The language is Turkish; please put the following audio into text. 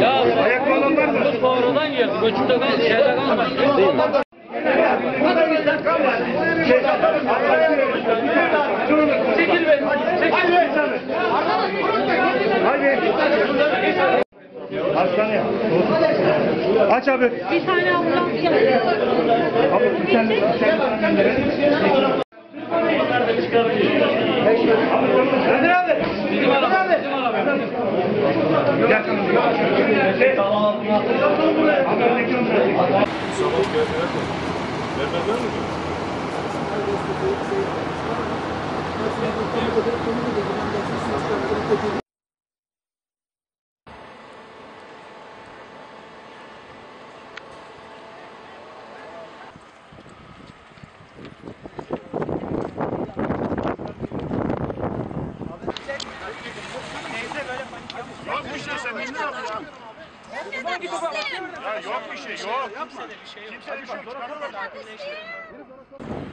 Ya bu sonradan geldi. Göçükte kal, şeyde kalmadı. Değil mi? Çekil be. Çekil be. Hastaneye. Aç abi. Bir tane ambulans geldi. Abi bir tane. Kadir abi. Bizim araba. Bizim araba. Gel kanım. Şey, Abi öndeki onu Yok bir şey sen ne yapıyorsun? Ya yok bir şey yok. Kimse bir şey yok. Kimse bir şey yok. Çıkarın bakalım.